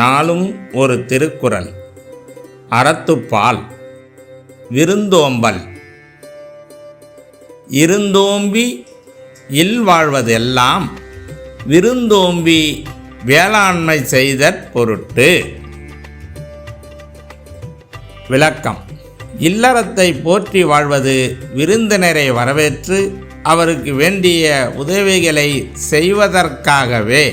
நாளும் ஒரு திருக்குறள். அறத்துப்பால் விருந்தோம்பல். இருந்தோம்பி இல்வாழ்வதெல்லாம் விருந்தோம்பி வேளாண்மை செய்தற் பொருட்டு. விளக்கம். இல்லறத்தை போற்றி வாழ்வது விருந்தினரை வரவேற்று அவருக்கு வேண்டிய உதவிகளை செய்வதற்காகவே.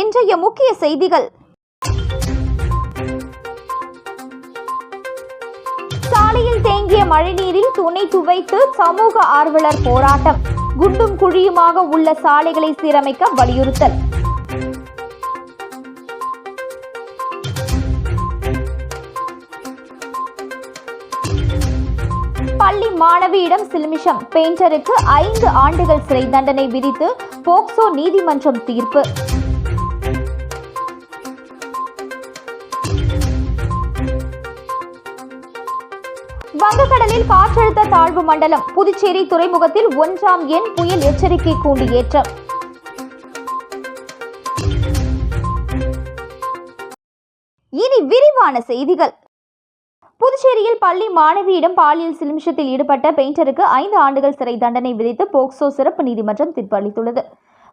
இன்றைய முக்கிய செய்திகள். சாலையில் தேங்கிய மழைநீரில் துணை துவைத்து சமூக ஆர்வலர் போராட்டம். குண்டும் குழியுமாக உள்ள சாலைகளை சீரமைக்க வலியுறுத்தல். பள்ளி மாணவியிடம் சில்மிஷம். பெயிண்டருக்கு ஐந்து ஆண்டுகள் சிறை தண்டனை விதித்து போக்சோ நீதிமன்றம் தீர்ப்பு. காற்றழுத்த தாழ்வு மண்டலம் புதுச்சேரி துறைமுகத்தில் ஒன்றாம் எண் புயல் எச்சரிக்கை கூண்டு ஏற்றம். இனி விரிவான செய்திகள். புதுச்சேரியில் பள்ளி மாணவியிடம் பாலியல் சிலிமிஷத்தில் ஈடுபட்ட பெயிண்டருக்கு ஐந்து ஆண்டுகள் சிறை தண்டனை விதித்து போக்சோ சிறப்பு நீதிமன்றம் தீர்ப்பு அளித்துள்ளது.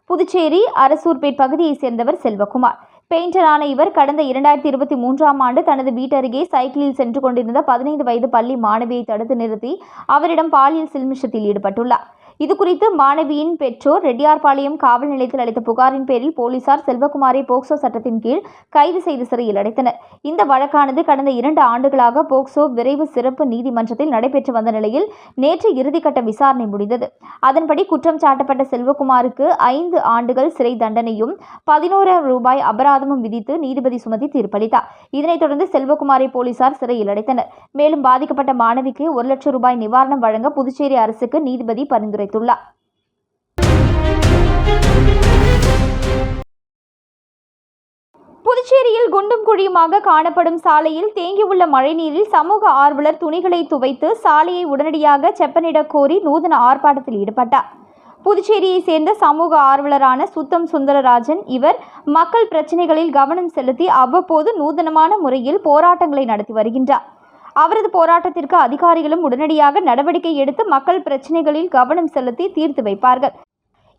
புதுச்சேரி அரசூர்பேட் பகுதியைச் சேர்ந்தவர் செல்வகுமார். பெயிண்டரான இவர் கடந்த இரண்டாயிரத்தி இருபத்தி மூன்றாம் ஆண்டு தனது வீட்டருகே சைக்கிளில் சென்று கொண்டிருந்த பதினைந்து வயது பள்ளி மாணவியை தடுத்து நிறுத்தி அவரிடம் பாலியல் சில்மிஷத்தில் ஈடுபட்டுள்ளார். இது குறித்து மாணவியின் பெற்றோர் ரெட்டியார்பாளையம் காவல் நிலையத்தில் அளித்த புகாரின் பேரில் போலீசார் செல்வகுமாரை போக்சோ சட்டத்தின் கீழ் கைது செய்து சிறையில் அடைத்தனர். இந்த வழக்கானது கடந்த இரண்டு ஆண்டுகளாக போக்சோ விரைவு சிறப்பு நீதிமன்றத்தில் நடைபெற்று வந்த நிலையில் நேற்று இறுதிக்கட்ட விசாரணை முடிந்தது. அதன்படி குற்றம் சாட்டப்பட்ட செல்வகுமாருக்கு ஐந்து ஆண்டுகள் சிறை தண்டனையும் பதினோராயிரம் ரூபாய் அபராதமும் விதித்து நீதிபதி சுமதி தீர்ப்பளித்தார். இதனைத் தொடர்ந்து செல்வகுமாரை போலீசார் சிறையில் அடைத்தனர். மேலும் பாதிக்கப்பட்ட மாணவிக்கு ஒரு லட்சம் ரூபாய் நிவாரணம் வழங்க புதுச்சேரி அரசுக்கு நீதிபதி தெரிவித்துள்ளார். புதுச்சேரியில் குண்டும் குழியுமாக காணப்படும் சாலையில் தேங்கியுள்ள மழைநீரில் சமூக ஆர்வலர் துணிகளை துவைத்து சாலையை உடனடியாக செப்பனிடக் கோரி நூதன ஆர்ப்பாட்டத்தில் ஈடுபட்டார். புதுச்சேரியை சேர்ந்த சமூக ஆர்வலரான சுத்தம் சுந்தரராஜன் இவர் மக்கள் பிரச்சினைகளில் கவனம் செலுத்தி அவ்வப்போது நூதனமான முறையில் போராட்டங்களை நடத்தி வருகின்றார். அவரது போராட்டத்திற்கு அதிகாரிகளும் உடனடியாக நடவடிக்கை எடுத்து மக்கள் பிரச்சனைகளில் கவனம் செலுத்தி தீர்த்து வைப்பார்கள்.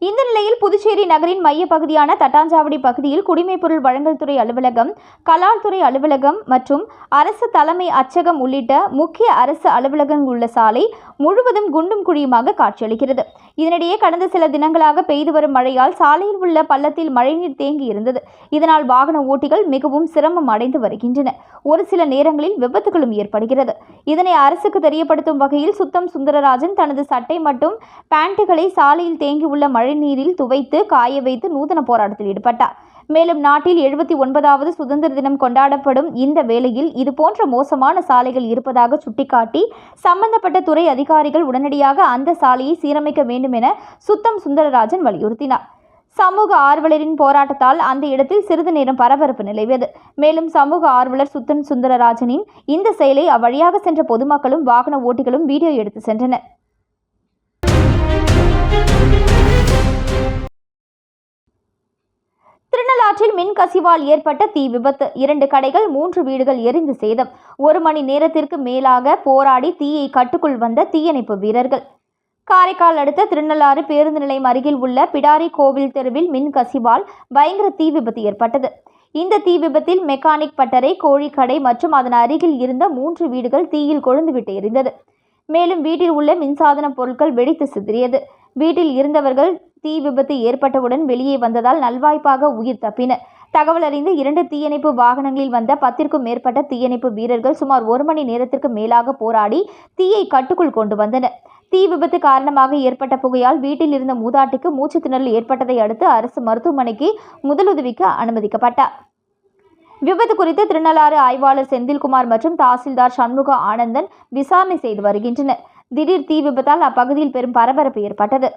இந்த நிலையில் புதுச்சேரி நகரின் மைய பகுதியான தட்டாஞ்சாவடி பகுதியில் குடிமைப்பொருள் வழங்கல் துறை அலுவலகம் கலால் துறை அலுவலகம் மற்றும் அரசு தலைமை அச்சகம் உள்ளிட்ட முக்கிய அரசு அலுவலகங்கள் உள்ள சாலை முழுவதும் குண்டும் குழியுமாக காட்சியளிக்கிறது. இதனிடையே கடந்த சில தினங்களாக பெய்து வரும் மழையால் சாலையில் உள்ள பள்ளத்தில் மழைநீர் தேங்கி இருந்தது. இதனால் வாகன ஓட்டிகள் மிகவும் சிரமம் அடைந்து வருகின்றன. ஒரு சில நேரங்களில் விபத்துகளும் ஏற்படுகிறது. இதனை அரசுக்கு தெரியப்படுத்தும் வகையில் சுத்தம் சுந்தரராஜன் தனது சட்டை மற்றும் பேண்ட்டுகளை சாலையில் தேங்கியுள்ள மழைநீரில் துவைத்து காய வைத்து நூதன போராட்டத்தில் ஈடுபட்டார். மேலும் நாட்டில் எழுபத்தி ஒன்பதாவது சுதந்திர தினம் கொண்டாடப்படும் இந்த வேளையில் இதுபோன்ற மோசமான சாலைகள் இருப்பதாக சுட்டிக்காட்டி சம்பந்தப்பட்ட துறை அதிகாரிகள் உடனடியாக அந்த சாலையை சீரமைக்க வேண்டும் என சுத்தம் சுந்தரராஜன் வலியுறுத்தினார். சமூக ஆர்வலரின் போராட்டத்தால் அந்த இடத்தில் சிறிது நேரம் பரபரப்பு நிலவியது. மேலும் சமூக ஆர்வலர் சுத்தன் சுந்தரராஜனின் இந்த செயலை அவ்வழியாக சென்ற பொதுமக்களும் வாகன ஓட்டிகளும் வீடியோ எடுத்து சென்றனர். திருநள்ளாறு மின் கசிவால் ஏற்பட்ட தீ விபத்து. இரண்டு கடைகள் மூன்று வீடுகள் எரிந்து சேதம். ஒரு மணி நேரத்திற்கு மேலாக போராடி தீயை கட்டுக்குள் வந்த தீயணைப்பு வீரர்கள். காரைக்கால் அடுத்த திருநள்ளாறு பேருந்து நிலையம் அருகில் உள்ள பிடாரி கோவில் தெருவில் மின் கசிவால் பயங்கர தீ விபத்து ஏற்பட்டது. இந்த தீ விபத்தில் மெக்கானிக் பட்டறை கோழிக்கடை மற்றும் அதன் அருகில் இருந்த மூன்று வீடுகள் தீயில் கொழுந்துவிட்டு எரிந்தது. மேலும் வீட்டில் உள்ள மின்சாதன பொருட்கள் வெடித்து சிதறியது. வீட்டில் இருந்தவர்கள் தீ விபத்து ஏற்பட்டவுடன் வெளியே வந்ததால் நல்வாய்ப்பாக உயிர் தப்பினர். தகவல் அறிந்து இரண்டு தீயணைப்பு வாகனங்களில் வந்த பத்திற்கும் மேற்பட்ட தீயணைப்பு வீரர்கள் சுமார் ஒரு மணி நேரத்திற்கு மேலாக போராடி தீயை கட்டுக்குள் கொண்டு வந்தனர். தீ விபத்து காரணமாக ஏற்பட்ட புகையால் வீட்டில் இருந்த மூதாட்டிக்கு மூச்சு திணறல் ஏற்பட்டதை அடுத்து அரசு மருத்துவமனைக்கு முதலுதவிக்கு அனுமதிக்கப்பட்டார். விபத்து குறித்து திருநள்ளாறு ஆய்வாளர் செந்தில்குமார் மற்றும் தாசில்தார் சண்முக ஆனந்தன் விசாரணை செய்து வருகின்றனர். திடீர் தீ விபத்தால் அப்பகுதியில் பெரும் பரபரப்பு ஏற்பட்டது.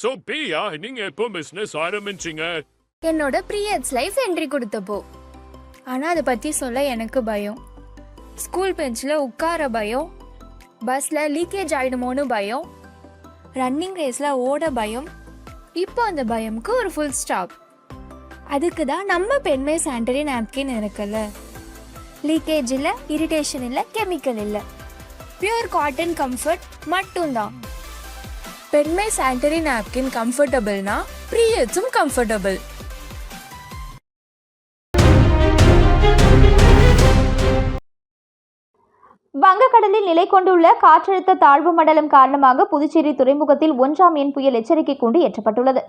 சோ பிரியா நீங்க எப்போ பிசினஸ் ஆரம்பிச்சீங்க? என்னோட ப்ரீயட்ஸ் லைஃப் என்ட்ரி கொடுத்தப்போ. ஆனால் அதை பற்றி சொல்ல எனக்கு பயம். ஸ்கூல் பெஞ்சில் உட்கார பயம். பஸ்ஸில் லீக்கேஜ் ஆகிடுமோன்னு பயம். ரன்னிங் ரேஸில் ஓட பயம். இப்போ அந்த பயம்க்கு ஒரு ஃபுல் ஸ்டாப் அதுக்கு தான் நம்ம பெண்மை சாண்டரி நாப்கின் இருக்குல்ல. லீக்கேஜ் இல்லை இரிட்டேஷன் இல்லை கெமிக்கல் இல்லை. பியூர் காட்டன் கம்ஃபர்ட் மட்டும்தான். பெண்மை சாண்டரி நாப்கின் கம்ஃபர்டபுள்னா ப்ரீயட்ஸும் கம்ஃபர்டபுள் வங்கக்கடலில் நிலை கொண்டுள்ள காற்றழுத்த தாழ்வு மண்டலம் காரணமாக புதுச்சேரி துறைமுகத்தில் ஒன்றாம் எண் புயல் எச்சரிக்கை கூண்டு ஏற்றப்பட்டுள்ளது.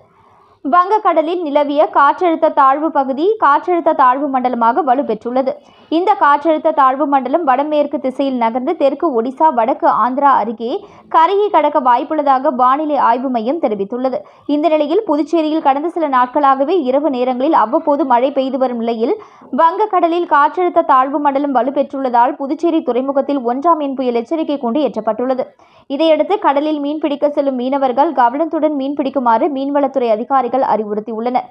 வங்கக்கடலில் நிலவிய காற்றழுத்த தாழ்வு பகுதி காற்றழுத்த தாழ்வு மண்டலமாக வலுப்பெற்றுள்ளது இந்த காற்றழுத்த தாழ்வு மண்டலம் வடமேற்கு திசையில் நகர்ந்து தெற்கு ஒடிசா வடக்கு ஆந்திரா அருகே கரையை கடக்க வாய்ப்புள்ளதாக வானிலை ஆய்வு மையம் தெரிவித்துள்ளது. இந்த நிலையில் புதுச்சேரியில் கடந்த சில நாட்களாகவே இரவு நேரங்களில் அவ்வப்போது மழை பெய்து வரும் நிலையில் வங்கக்கடலில் காற்றழுத்த தாழ்வு மண்டலம் வலுப்பெற்றுள்ளதால் புதுச்சேரி துறைமுகத்தில் ஒன்றாம் எண் புயல் எச்சரிக்கை கூண்டு ஏற்றப்பட்டுள்ளது. இதையடுத்து கடலில் மீன்பிடிக்க செல்லும் மீனவர்கள் கவனத்துடன் மீன்பிடிக்குமாறு மீன்வளத்துறை அதிகாரிகள் அறிவுறுத்தியுள்ளனர்.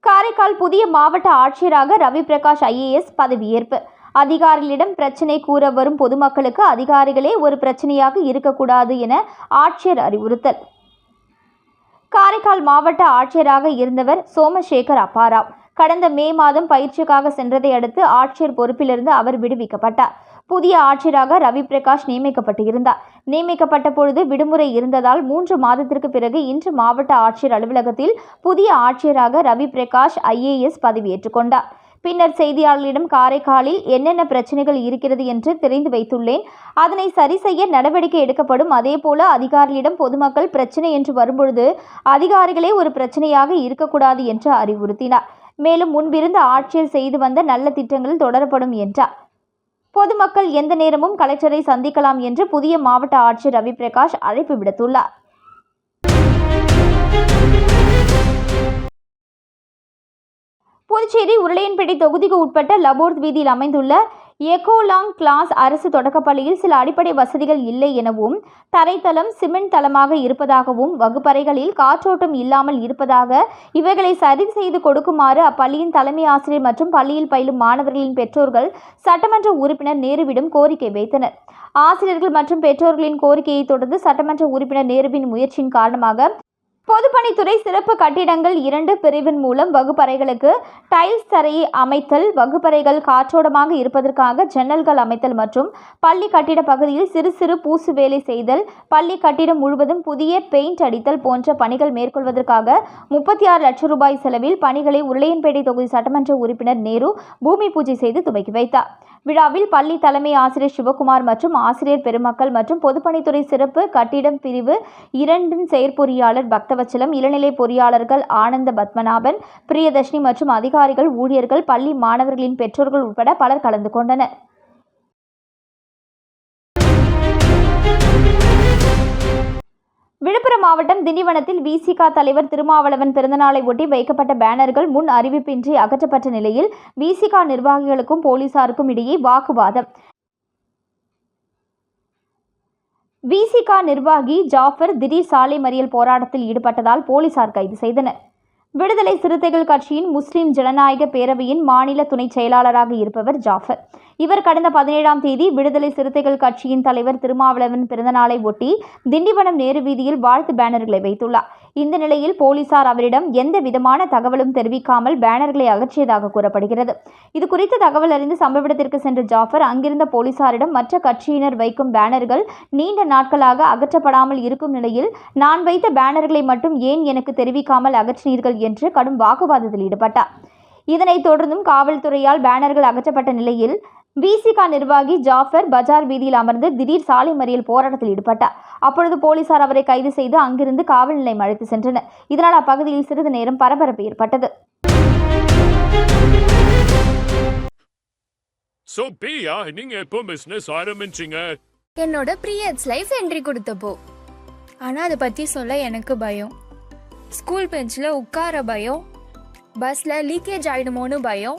காரைக்கால் புதிய மாவட்ட ஆட்சியராக ரவி பிரகாஷ் ஐஏஎஸ் பதவியேற்பு. அதிகாரிகளிடம் பிரச்சினை கூற வரும் பொதுமக்களுக்கு அதிகாரிகளே ஒரு பிரச்சனையாக இருக்கக்கூடாது என ஆட்சியர் அறிவுறுத்தல். காரைக்கால் மாவட்ட ஆட்சியராக இருந்தவர் சோமசேகர் அப்பாராவ். கடந்த மே மாதம் பயிற்சிக்காக சென்றதை அடுத்து ஆட்சியர் பொறுப்பிலிருந்து அவர் விடுவிக்கப்பட்டார். புதிய ஆட்சியராக ரவி பிரகாஷ் நியமிக்கப்பட்டிருந்தார். நியமிக்கப்பட்ட பொழுது விடுமுறை இருந்ததால் மூன்று மாதத்திற்கு பிறகு இன்று மாவட்ட ஆட்சியர் அலுவலகத்தில் புதிய ஆட்சியராக ரவி பிரகாஷ் ஐஏஎஸ் பதவியேற்றுக் கொண்டார். பின்னர் செய்தியாளர்களிடம் காரைக்காலில் என்னென்ன பிரச்சனைகள் இருக்கிறது என்று தெரிந்து வைத்துள்ளேன். அதனை சரி செய்ய நடவடிக்கை எடுக்கப்படும். அதேபோல அதிகாரிகளிடம் பொதுமக்கள் பிரச்சனை என்று வரும்பொழுது அதிகாரிகளே ஒரு பிரச்சனையாக இருக்கக்கூடாது என்று அறிவுறுத்தினார். மேலும் முன்பிருந்த ஆட்சியர் செய்து வந்த நல்ல திட்டங்கள் தொடரப்படும் என்றார். பொதுமக்கள் எந்த நேரமும் கலெக்டரை சந்திக்கலாம் என்று புதிய மாவட்ட ஆட்சியர் ரவி பிரகாஷ் அழைப்பு விடுத்துள்ளார். புதுச்சேரி உருளையன்பேட்டை தொகுதிக்கு உட்பட்ட லபோர்த் வீதியில் அமைந்துள்ள எகோலாங் கிளாஸ் அரசு தொடக்கப்பள்ளியில் சில அடிப்படை வசதிகள் இல்லை எனவும் தரைத்தளம் சிமெண்ட் தளமாக இருப்பதாகவும் வகுப்பறைகளில் காற்றோட்டம் இல்லாமல் இருப்பதாக இவைகளை சரி செய்து கொடுக்குமாறு அப்பள்ளியின் தலைமை ஆசிரியர் மற்றும் பள்ளியில் பயிலும் மாணவர்களின் பெற்றோர்கள் சட்டமன்ற உறுப்பினர் நேருவிடம் கோரிக்கை வைத்தனர். ஆசிரியர்கள் மற்றும் பெற்றோர்களின் கோரிக்கையை தொடர்ந்து சட்டமன்ற உறுப்பினர் நேருவின் முயற்சியின் காரணமாக பொதுப்பணித்துறை சிறப்பு கட்டிடங்கள் இரண்டு பிரிவின் மூலம் வகுப்பறைகளுக்கு டைல்ஸ் தரையை அமைத்தல் வகுப்பறைகள் காற்றோடமாக இருப்பதற்காக ஜன்னல்கள் அமைத்தல் மற்றும் பள்ளி கட்டிட பகுதியில் சிறு சிறு பூசு வேலை செய்தல் பள்ளி கட்டிடம் முழுவதும் புதிய பெயிண்ட் அடித்தல் போன்ற பணிகள் மேற்கொள்வதற்காக முப்பத்தி ஆறு லட்சம் ரூபாய் செலவில் பணிகளை உருளையன்பேட்டை தொகுதி சட்டமன்ற உறுப்பினர் நேரு பூமி பூஜை செய்து துவக்கி வைத்தார். விழாவில் பள்ளி தலைமை ஆசிரியர் சிவகுமார் மற்றும் ஆசிரியர் பெருமக்கள் மற்றும் பொதுப்பணித்துறை சிறப்பு கட்டிடம் பிரிவு இரண்டின் செயற்பொறியாளர் பக்தவச்சலம் இளநிலை பொறியாளர்கள் ஆனந்த பத்மநாபன் பிரியதர்ஷினி மற்றும் அதிகாரிகள் ஊழியர்கள் பள்ளி மாணவர்களின் பெற்றோர்கள் உட்பட பலர் கலந்து கொண்டனர். விழுப்புரம் மாவட்டம் திண்டிவனத்தில் விசிக தலைவர் திருமாவளவன் பிறந்தநாளை ஒட்டி வைக்கப்பட்ட பேனர்கள் முன் அறிவிப்பின்றி அகற்றப்பட்ட நிலையில் விசிக நிர்வாகிகளுக்கும் போலீசாருக்கும் இடையே வாக்குவாதம். விசிகா நிர்வாகி ஜாஃபர் திடீர் சாலை மறியல் போராட்டத்தில் ஈடுபட்டதால் போலீசார் கைது செய்தனர். விடுதலை சிறுத்தைகள் கட்சியின் முஸ்லிம் ஜனநாயக பேரவையின் மாநில துணைச் செயலாளராக இருப்பவர் ஜாஃபர். இவர் கடந்த பதினேழாம் தேதி விடுதலை சிறுத்தைகள் கட்சியின் தலைவர் திருமாவளவன் பிறந்தநாளை ஒட்டி திண்டிவனம் நேரு வீதியில் வாழ்த்து பேனர்களை வைத்துள்ளார். இந்த நிலையில் போலீசார் அவரிடம் எந்த விதமான தகவலும் தெரிவிக்காமல் பேனர்களை அகற்றியதாக கூறப்படுகிறது. இது குறித்த தகவல் அறிந்து சம்பவ இடத்திற்கு சென்ற ஜாஃபர் அங்கிருந்த போலீசாரிடம் மற்ற கட்சியினர் வைக்கும் பேனர்கள் நீண்ட நாட்களாக அகற்றப்படாமல் இருக்கும் நிலையில் நான் வைத்த பேனர்களை மட்டும் ஏன் எனக்கு தெரிவிக்காமல் அகற்றினீர்கள் என்று கடும் வாக்குவாதத்தில் ஈடுபட்டார். இதனைத் தொடர்ந்தும் காவல்துறையால் பேனர்கள் அகற்றப்பட்ட நிலையில் விசிகா நிர்வாகி ஜாஃபர் பஜார் வீதியில் அமர்ந்து திடீர் சாலை மறியல் போராட்டத்தில் ஈடுபட்டார். அப்பொழுது போலீசார் அவரை கைது செய்து அங்கிருந்து காவல் நிலையம் அழைத்து சென்றனர். இதனால் அப்பகுதியில் சிறிது நேரம் பரபரப்பு ஏற்பட்டது. சோ பிரியா நீங்க எப்போ பிசினஸ் ஆரம்பிச்சீங்க? என்னோட ப்ரீயட்ஸ் லைஃப் என்ட்ரி கொடுத்தப்போ. ஆனால் அதை பற்றி சொல்ல எனக்கு பயம். ஸ்கூல் பெஞ்சில் உட்கார பயம். பஸ்ஸில் லீக்கேஜ் ஆகிடுமோன்னு பயம்.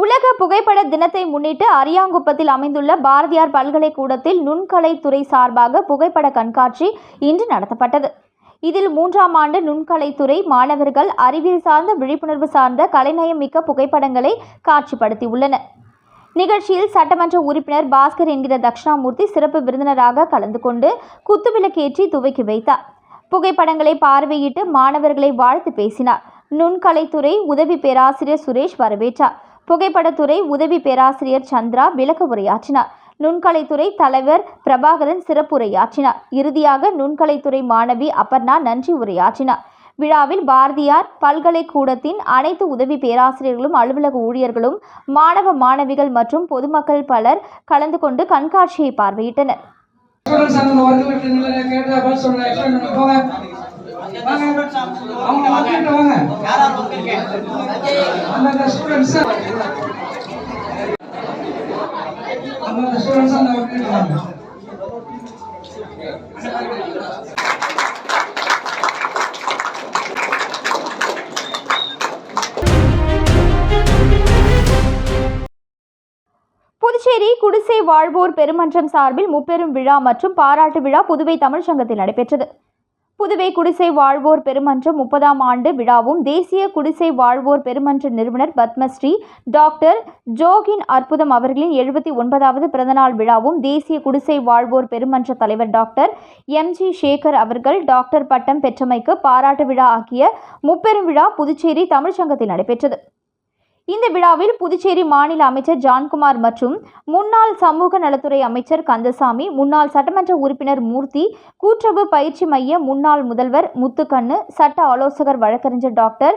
உலக புகைப்பட தினத்தை முன்னிட்டு அரியாங்குப்பத்தில் அமைந்துள்ள பாரதியார் பல்கலைக்கூடத்தில் நுண்கலைத்துறை சார்பாக புகைப்பட கண்காட்சி இன்று நடத்தப்பட்டது. இதில் மூன்றாம் ஆண்டு நுண்கலைத்துறை மாணவர்கள் அறிவியல் சார்ந்த விழிப்புணர்வு சார்ந்த கலைநயம் மிக்க புகைப்படங்களை காட்சிப்படுத்தியுள்ளனர் நிகழ்ச்சியில் சட்டமன்ற உறுப்பினர் பாஸ்கர் என்கிற தக்ஷணாமூர்த்தி சிறப்பு விருந்தினராக கலந்து கொண்டு குத்துவிளக்கேற்றி துவக்கி வைத்தார். புகைப்படங்களை பார்வையிட்டு மாணவர்களை வாழ்த்து பேசினார். நுண்கலைத்துறை உதவி பேராசிரியர் சுரேஷ் வரவேற்றார். புகைப்படத்துறை உதவி பேராசிரியர் சந்திரா விளக்க உரையாற்றினார். நுண்கலைத்துறை தலைவர் பிரபாகரன் சிறப்புரையாற்றினார் இறுதியாக நுண்கலைத்துறை மாணவி அபர்ணா நன்றி உரையாற்றினார். விழாவில் பாரதியார் பல்கலைக்கூடத்தின் அனைத்து உதவி பேராசிரியர்களும் அலுவலக ஊழியர்களும் மாணவ மாணவிகள் மற்றும் பொதுமக்கள் பலர் கலந்து கொண்டு கண்காட்சியை பார்வையிட்டனர். அவங்க வாங்க அந்தந்த ஸ்டூடெண்ட்ஸ் அந்தந்த ஸ்டூடெண்ட்ஸ் அந்த வாங்க புதுச்சேரி குடிசை வாழ்வோர் பெருமன்றம் சார்பில் முப்பெரும் விழா மற்றும் பாராட்டு விழா புதுவை தமிழ்ச்சங்கத்தில் நடைபெற்றது. புதுவை குடிசை வாழ்வோர் பெருமன்றம் முப்பதாம் ஆண்டு விழாவும் தேசிய குடிசை வாழ்வோர் பெருமன்ற நிறுவனர் பத்மஸ்ரீ டாக்டர் ஜோகின் அற்புதம் அவர்களின் எழுபத்தி ஒன்பதாவது பிறந்தநாள் விழாவும் தேசிய குடிசை வாழ்வோர் பெருமன்ற தலைவர் டாக்டர் எம்ஜி சேகர் அவர்கள் டாக்டர் பட்டம் பெற்றமைக்கு பாராட்டு விழா ஆகிய முப்பெரும் விழா புதுச்சேரி தமிழ்ச்சங்கத்தில் நடைபெற்றது. இந்த விழாவில் புதுச்சேரி மாநில அமைச்சர் ஜான்குமார் மற்றும் முன்னாள் சமூக நலத்துறை அமைச்சர் கந்தசாமி முன்னாள் சட்டமன்ற உறுப்பினர் மூர்த்தி கூட்டுறவு பயிற்சி மைய முன்னாள் முதல்வர் முத்துக்கண்ணு சட்ட ஆலோசகர் வழக்கறிஞர் டாக்டர்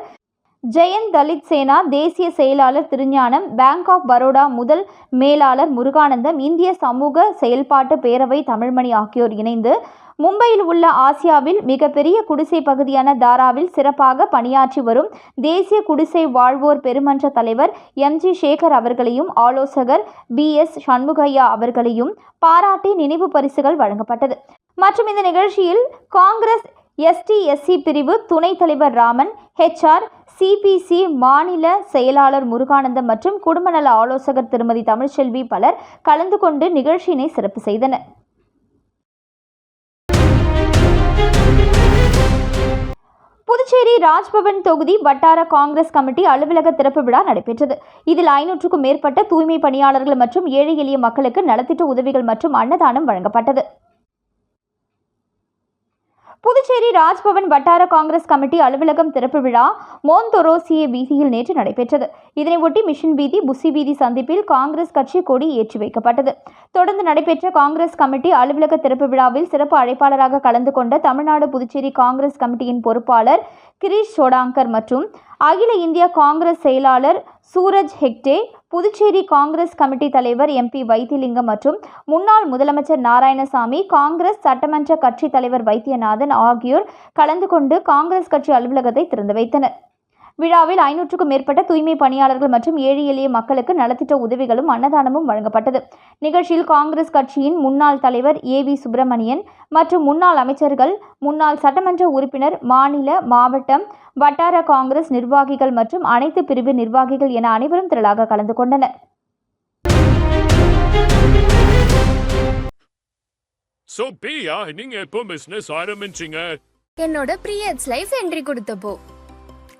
ஜெயந்த் தலித் சேனா தேசிய செயலாளர் திருஞானம் பேங்க் ஆஃப் பரோடா முதல் மேலாளர் முருகானந்தம் இந்திய சமூக செயல்பாட்டு பேரவை தமிழ்மணி ஆகியோர் இணைந்து மும்பையில் உள்ள ஆசியாவில் மிகப்பெரிய குடிசை பகுதியான தாராவில் சிறப்பாக பணியாற்றி வரும் தேசிய குடிசை வாழ்வோர் பெருமன்ற தலைவர் எம். ஜி. சேகர் அவர்களையும் ஆலோசகர் பி. எஸ். சண்முகையா அவர்களையும் பாராட்டி நினைவு பரிசுகள் வழங்கப்பட்டது. மற்றும் இந்த நிகழ்ச்சியில் காங்கிரஸ் எஸ்டி எஸ்சி பிரிவு துணைத் தலைவர் ராமன் ஹெச்ஆர் சிபிசி மாநில செயலாளர் முருகானந்தம் மற்றும் குடும்பநல ஆலோசகர் திருமதி தமிழ்ச்செல்வி பலர் கலந்து கொண்டு நிகழ்ச்சியினை சிறப்பு செய்தனர். புதுச்சேரி ராஜ்பவன் தொகுதி வட்டார காங்கிரஸ் கமிட்டி அலுவலக திறப்பு விழா நடைபெற்றது. இதில் ஐநூற்றுக்கும் மேற்பட்ட தூய்மை பணியாளர்கள் மற்றும் ஏழை எளிய மக்களுக்கு நலத்திட்ட உதவிகள் மற்றும் அன்னதானம் வழங்கப்பட்டது. புதுச்சேரி ராஜ்பவன் வட்டார காங்கிரஸ் கமிட்டி அலுவலகம் திறப்பு விழா மோந்தொரோசிய வீதியில் நேற்று நடைபெற்றது. இதனையொட்டி மிஷன் வீதி புசி வீதி சந்திப்பில் காங்கிரஸ் கட்சி கொடி ஏற்றி வைக்கப்பட்டது. தொடர்ந்து நடைபெற்ற காங்கிரஸ் கமிட்டி அலுவலக திறப்பு விழாவில் சிறப்பு அழைப்பாளராக கலந்து கொண்ட தமிழ்நாடு புதுச்சேரி காங்கிரஸ் கமிட்டியின் பொறுப்பாளர் கிரீஷ் சோடாங்கர் மற்றும் அகில இந்திய காங்கிரஸ் செயலாளர் சூரஜ் ஹெக்டே புதுச்சேரி காங்கிரஸ் கமிட்டி தலைவர் எம்பி வைத்திலிங்கம் மற்றும் முன்னாள் முதலமைச்சர் நாராயணசாமி காங்கிரஸ் சட்டமன்ற கட்சி தலைவர் வைத்தியநாதன் ஆகியோர் கலந்து கொண்டு காங்கிரஸ் கட்சி அலுவலகத்தை திறந்து வைத்தனர். விழாவில் ஐநூற்றுக்கும் மேற்பட்ட தூய்மை பணியாளர்கள் மற்றும் ஏழை எளிய மக்களுக்கு நலத்திட்ட உதவிகளும் அன்னதானமும் வழங்கப்பட்டது. நிகழ்ச்சியில் காங்கிரஸ் கட்சியின் முன்னாள் தலைவர் ஏ. வி. சுப்பிரமணியன் மற்றும் முன்னாள் அமைச்சர்கள் முன்னாள் சட்டமன்ற உறுப்பினர் மாநில மாவட்டம் வட்டார காங்கிரஸ் நிர்வாகிகள் மற்றும் அனைத்து பிரிவு நிர்வாகிகள் என அனைவரும் திரளாக கலந்து கொண்டனர். ஸோ பிரியா நீங்க எப்போ பிசினஸ் ஆரம்பிச்சீங்க? என்னோட periods life entry கொடுத்தப்போ.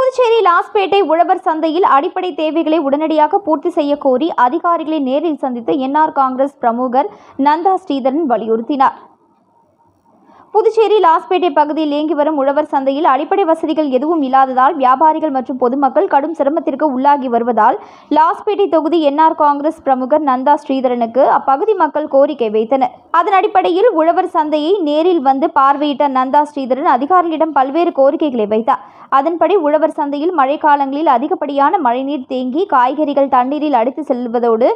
Puducherry Lawspet உழவர் சந்தையில் அடிப்படை தேவைகளை உடனடியாக பூர்த்தி செய்ய கோரி அதிகாரிகளை நேரில் சந்தித்து என்ஆர் காங்கிரஸ் பிரமுகர் நந்தா ஸ்ரீதரன் வலியுறுத்தினார். புதுச்சேரி லாஸ்பேட்டை பகுதியில் இயங்கி வரும் உழவர் சந்தையில் அடிப்படை வசதிகள் எதுவும் இல்லாததால் வியாபாரிகள் மற்றும் பொதுமக்கள் கடும் சிரமத்திற்கு உள்ளாகி வருவதால் லாஸ்பேட்டை தொகுதி என்ஆர் காங்கிரஸ் பிரமுகர் நந்தா ஸ்ரீதரனுக்கு அப்பகுதி மக்கள் கோரிக்கை வைத்தனர். அதன் அடிப்படையில் உழவர் சந்தையை நேரில் வந்து பார்வையிட்ட நந்தா ஸ்ரீதரன் அதிகாரிகளிடம் பல்வேறு கோரிக்கைகளை வைத்தார். அதன்படி உழவர் சந்தையில் மழைக்காலங்களில் அதிகப்படியான மழைநீர் தேங்கி காய்கறிகள் தண்ணீரில் அடித்து செல்வதோடு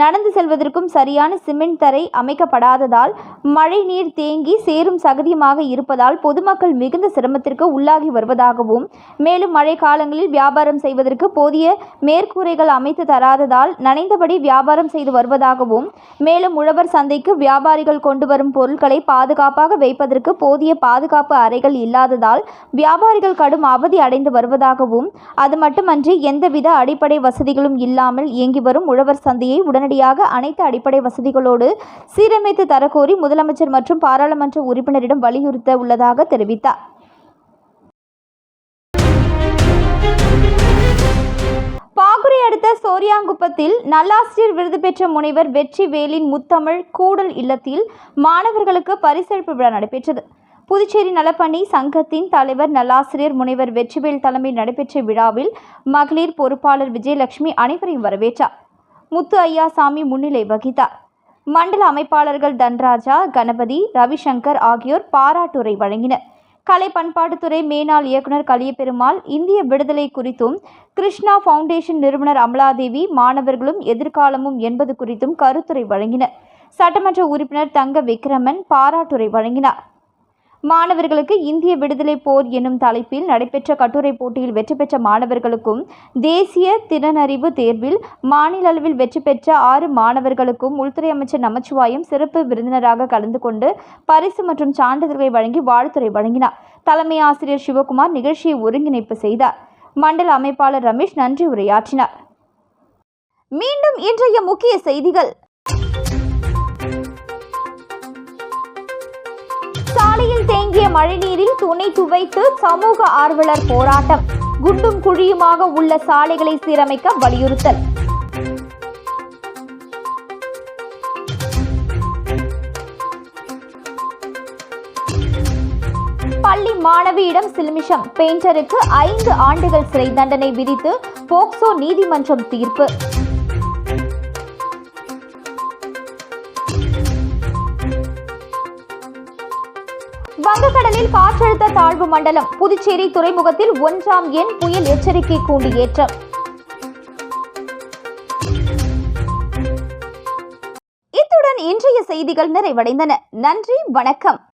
நடந்து செல்வதற்கும் சரியான சிமெண்ட் தரை அமைக்கப்படாததால் மழைநீர் தேங்கி சேரும் சக பகுதியுமாக இருப்பதால் பொதுமக்கள் மிகுந்த சிரமத்திற்கு உள்ளாகி வருவதாகவும் மேலும் மழை காலங்களில் வியாபாரம் செய்வதற்கு போதிய மேற்கூரைகள் அமைத்து தராததால் நனைந்தபடி வியாபாரம் செய்து வருவதாகவும் மேலும் உழவர் சந்தைக்கு வியாபாரிகள் கொண்டு வரும் பொருட்களை பாதுகாப்பாக வைப்பதற்கு போதிய பாதுகாப்பு அறைகள் இல்லாததால் வியாபாரிகள் கடும் அவதி அடைந்து வருவதாகவும் அது மட்டுமன்றி எந்தவித அடிப்படை வசதிகளும் இல்லாமல் இயங்கி வரும் உழவர் சந்தையை உடனடியாக அனைத்து அடிப்படை வசதிகளோடு சீரமைத்து தரக்கோரி முதலமைச்சர் மற்றும் பாராளுமன்ற உறுப்பினரிடம் வலியுறுத்த உள்ளதாக தெரிவித்தார். பாகுரை அடுத்த சோரியாங்குப்பத்தில் நல்லாசிரியர் விருது பெற்ற முனைவர் வெற்றி வேலின் முத்தமிழ் கூடல் இல்லத்தில் மாணவர்களுக்கு பரிசளிப்பு விழா நடைபெற்றது. புதுச்சேரி நலப்பணி சங்கத்தின் தலைவர் நல்லாசிரியர் முனைவர் வெற்றிவேல் தலைமையில் நடைபெற்ற விழாவில் மகளிர் பொறுப்பாளர் விஜயலட்சுமி அனைவரையும் வரவேற்றார். முத்து ஐயாசாமி முன்னிலை வகித்தார். மண்டல அமைப்பாளர்கள் தன்ராஜா கணபதி ரவிசங்கர் ஆகியோர் பாராட்டுரை வழங்கினர். கலை பண்பாட்டுத்துறை மேனாள் இயக்குனர் கலியபெருமாள் இந்திய விடுதலை குறித்தும் கிருஷ்ணா ஃபவுண்டேஷன் நிறுவனர் அமலாதேவி மாணவர்களும் எதிர்காலமும் என்பது குறித்தும் கருத்துரை வழங்கினர். சட்டமன்ற உறுப்பினர் தங்க விக்ரமன் பாராட்டுரை வழங்கினார். மாணவர்களுக்கு இந்திய விடுதலை போர் எனும் தலைப்பில் நடைபெற்ற கட்டுரை போட்டியில் வெற்றி பெற்ற மாணவர்களுக்கும் தேசிய திறனறிவு தேர்வில் மாநில அளவில் வெற்றி பெற்ற ஆறு மாணவர்களுக்கும் உள்துறை அமைச்சர் நமச்சிவாயம் சிறப்பு விருந்தினராக கலந்து கொண்டு பரிசு மற்றும் சான்றிதழ்களை வழங்கி வாழ்த்துறை வழங்கினார். தலைமை ஆசிரியர் சிவகுமார் நிகழ்ச்சியை ஒருங்கிணைப்பு செய்தார். மண்டல அமைப்பாளர் ரமேஷ் நன்றி உரையாற்றினார். மீண்டும் இன்றைய முக்கிய செய்திகள். சாலையில் தேங்கிய மழைநீரில் துணை துவைத்து சமூக ஆர்வலர் போராட்டம். குண்டும் குழியுமாக உள்ள சாலைகளை சீரமைக்க வலியுறுத்தல். பள்ளி மாணவியிடம் சில்மிஷம். பெயிண்டருக்கு ஐந்து ஆண்டுகள் சிறை தண்டனை விதித்து போக்சோ நீதிமன்றம் தீர்ப்பு. வங்கக்கடலில் காற்றழுத்த தாழ்வு மண்டலம் புதுச்சேரி துறைமுகத்தில் ஒன்றாம் எண் புயல் எச்சரிக்கை கூண்டு ஏற்றம். இத்துடன் இன்றைய செய்திகள் நிறைவடைந்தன. நன்றி வணக்கம்.